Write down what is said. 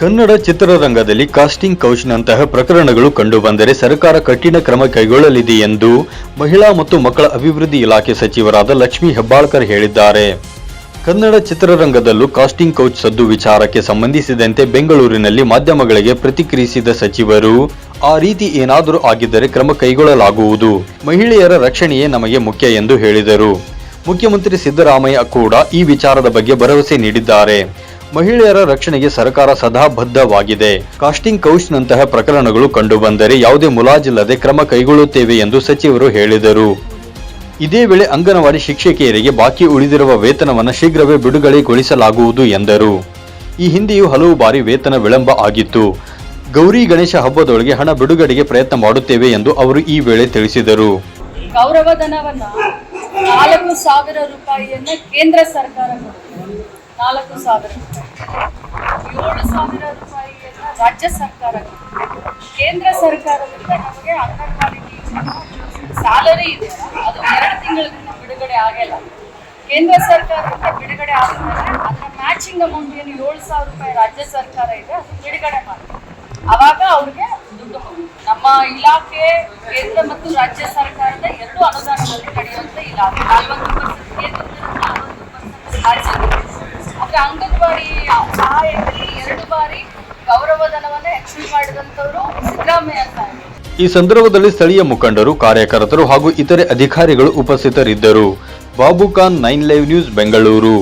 ಕನ್ನಡ ಚಿತ್ರರಂಗದಲ್ಲಿ ಕಾಸ್ಟಿಂಗ್ ಕೌಚ್ನಂತಹ ಪ್ರಕರಣಗಳು ಕಂಡುಬಂದರೆ ಸರ್ಕಾರ ಕಠಿಣ ಕ್ರಮ ಕೈಗೊಳ್ಳಲಿದೆ ಎಂದು ಮಹಿಳಾ ಮತ್ತು ಮಕ್ಕಳ ಅಭಿವೃದ್ಧಿ ಇಲಾಖೆ ಸಚಿವರಾದ ಲಕ್ಷ್ಮೀ ಹೆಬ್ಬಾಳ್ಕರ್ ಹೇಳಿದ್ದಾರೆ. ಕನ್ನಡ ಚಿತ್ರರಂಗದಲ್ಲೂ ಕಾಸ್ಟಿಂಗ್ ಕೌಚ್ ಸದ್ದು ವಿಚಾರಕ್ಕೆ ಸಂಬಂಧಿಸಿದಂತೆ ಬೆಂಗಳೂರಿನಲ್ಲಿ ಮಾಧ್ಯಮಗಳಿಗೆ ಪ್ರತಿಕ್ರಿಯಿಸಿದ ಸಚಿವರು, ಆ ರೀತಿ ಏನಾದರೂ ಆಗಿದ್ದರೆ ಕ್ರಮ ಕೈಗೊಳ್ಳಲಾಗುವುದು, ಮಹಿಳೆಯರ ರಕ್ಷಣೆಯೇ ನಮಗೆ ಮುಖ್ಯ ಎಂದು ಹೇಳಿದರು. ಮುಖ್ಯಮಂತ್ರಿ ಸಿದ್ದರಾಮಯ್ಯ ಕೂಡ ಈ ವಿಚಾರದ ಬಗ್ಗೆ ಭರವಸೆ ನೀಡಿದ್ದಾರೆ. ಮಹಿಳೆಯರ ರಕ್ಷಣೆಗೆ ಸರ್ಕಾರ ಸದಾ ಬದ್ಧವಾಗಿದೆ. ಕಾಸ್ಟಿಂಗ್ ಕೌಚ್ನಂತಹ ಪ್ರಕರಣಗಳು ಕಂಡುಬಂದರೆ ಯಾವುದೇ ಮುಲಾಜಿಲ್ಲದೆ ಕ್ರಮ ಕೈಗೊಳ್ಳುತ್ತೇವೆ ಎಂದು ಸಚಿವರು ಹೇಳಿದರು. ಇದೇ ವೇಳೆ ಅಂಗನವಾಡಿ ಶಿಕ್ಷಕಿಯರಿಗೆ ಬಾಕಿ ಉಳಿದಿರುವ ವೇತನವನ್ನು ಶೀಘ್ರವೇ ಬಿಡುಗಡೆಗೊಳಿಸಲಾಗುವುದು ಎಂದರು. ಈ ಹಿಂದೆಯೂ ಹಲವು ಬಾರಿ ವೇತನ ವಿಳಂಬ ಆಗಿತ್ತು. ಗೌರಿ ಗಣೇಶ ಹಬ್ಬದೊಳಗೆ ಹಣ ಬಿಡುಗಡೆಗೆ ಪ್ರಯತ್ನ ಮಾಡುತ್ತೇವೆ ಎಂದು ಅವರು ಈ ವೇಳೆ ತಿಳಿಸಿದರು. ಗೌರವಧನವನ್ನು ನಾಲ್ಕು ಸಾವಿರ ರೂಪಾಯಿಯನ್ನು ಕೇಂದ್ರ ಸರ್ಕಾರ ನಾಲ್ಕು ಸಾವಿರ ರೂಪಾಯಿ. ಏಳು ಸಾವಿರ ರೂಪಾಯಿಯನ್ನು ರಾಜ್ಯ ಸರ್ಕಾರ ಕೇಂದ್ರ ಸರ್ಕಾರದಿಂದ ನಮಗೆ ಅಂಗನವಾಡಿ ಸ್ಯಾಲರಿ ಇದೆ. ಅದು ಎರಡು ತಿಂಗಳಿಂದ ಬಿಡುಗಡೆ ಆಗಿಲ್ಲ. ಕೇಂದ್ರ ಸರ್ಕಾರದಿಂದ ಬಿಡುಗಡೆ ಆದಮೇಲೆ ಅದರ ಮ್ಯಾಚಿಂಗ್ ಅಮೌಂಟ್ ಏನು ಏಳು ಸಾವಿರ ರೂಪಾಯಿ ರಾಜ್ಯ ಸರ್ಕಾರ ಇದೆ, ಅದು ಬಿಡುಗಡೆ ಮಾಡ್ತಾರೆ ಅವಾಗ ಅವ್ರಿಗೆ ದುಡ್ಡು. ನಮ್ಮ ಇಲಾಖೆ, ಕೇಂದ್ರ ಮತ್ತು ರಾಜ್ಯ ಸರ್ಕಾರದ ಎರಡು ಆದ್ರೆ ಅಂಗನವಾಡಿ ಸಹಾಯಕರಿಗೆ ಎರಡು ಬಾರಿ ಗೌರವಧನವನ್ನ ಎಕ್ಸ್ಟೆಂಡ್ ಮಾಡಿದಂತವರು ಸಿದ್ದರಾಮಯ್ಯ ಸಾಹೇಬ್. ಈ ಸಂದರ್ಭದಲ್ಲಿ ಸ್ಥಳೀಯ ಮುಖಂಡರು, ಕಾರ್ಯಕರ್ತರು ಹಾಗೂ ಇತರೆ ಅಧಿಕಾರಿಗಳು ಉಪಸ್ಥಿತರಿದ್ದರು. Babu Khan nine live news Bengaluru.